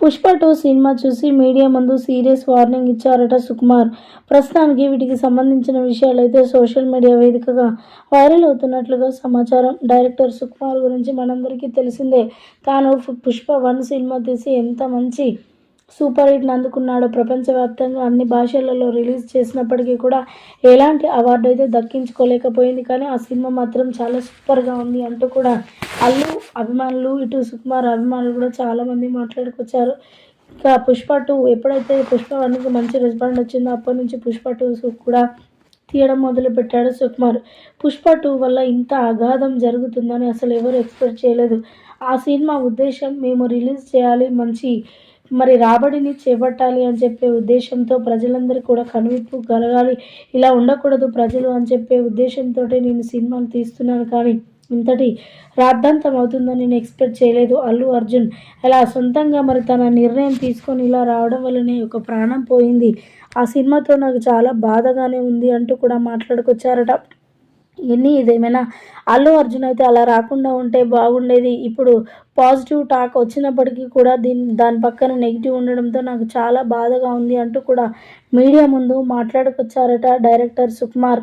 Pushpa two cinema చూసి media ముందు serious warning ఇచ్చారట సుకుమార్. ప్రస్తుతానికి వీటికి సంబంధించిన విషయాలైతే సోషల్ మీడియా వేదికగా వైరల్ అవుతున్నట్లుగా సమాచారం. డైరెక్టర్ సుకుమార్ గురించి మనందరికీ తెలిసిందే. తాను పుష్ప వన్ సినిమా తీసి ఎంత మంచి సూపర్ హిట్ని అందుకున్నాడో ప్రపంచవ్యాప్తంగా అన్ని భాషలలో రిలీజ్ చేసినప్పటికీ కూడా ఎలాంటి అవార్డు అయితే దక్కించుకోలేకపోయింది. కానీ ఆ సినిమా మాత్రం చాలా సూపర్గా ఉంది అంటూ కూడా అల్లు అభిమానులు ఇటు సుకుమార్ అభిమానులు కూడా చాలామంది మాట్లాడుకొచ్చారు. ఇంకా పుష్ప టూ ఎప్పుడైతే పుష్ప వన్కి మంచి రెస్పాండ్ వచ్చిందో అప్పటి నుంచి పుష్ప టూ కూడా తీయడం మొదలుపెట్టాడు సుకుమార్. పుష్ప టూ వల్ల ఇంత అగాధం జరుగుతుందని అసలు ఎవరు ఎక్స్పెక్ట్ చేయలేదు. ఆ సినిమా ఉద్దేశం మేము రిలీజ్ చేయాలి మంచి మరి రాబడిని చేపట్టాలి అని చెప్పే ఉద్దేశంతో ప్రజలందరూ కూడా కనువిప్పు కలగాలి ఇలా ఉండకూడదు ప్రజలు అని చెప్పే ఉద్దేశంతో నేను సినిమాలు తీస్తున్నాను కానీ ఇంతటి రాద్ధాంతం అవుతుందని నేను ఎక్స్పెక్ట్ చేయలేదు. అల్లు అర్జున్ అలా సొంతంగా మరి తన నిర్ణయం తీసుకొని ఇలా రావడం వల్లనే ఒక ప్రాణం పోయింది. ఆ సినిమాతో నాకు చాలా బాధగానే ఉంది అంటూ కూడా మాట్లాడుకొచ్చారట. ఎన్ని ఇదేమైనా అల్లు అర్జున్ అయితే అలా రాకుండా ఉంటే బాగుండేది. ఇప్పుడు పాజిటివ్ టాక్ వచ్చినప్పటికీ కూడా దీని దాని పక్కన నెగిటివ్ ఉండడంతో నాకు చాలా బాధగా ఉంది అంటూ కూడా మీడియా ముందు మాట్లాడుకొచ్చారట డైరెక్టర్ సుకుమార్.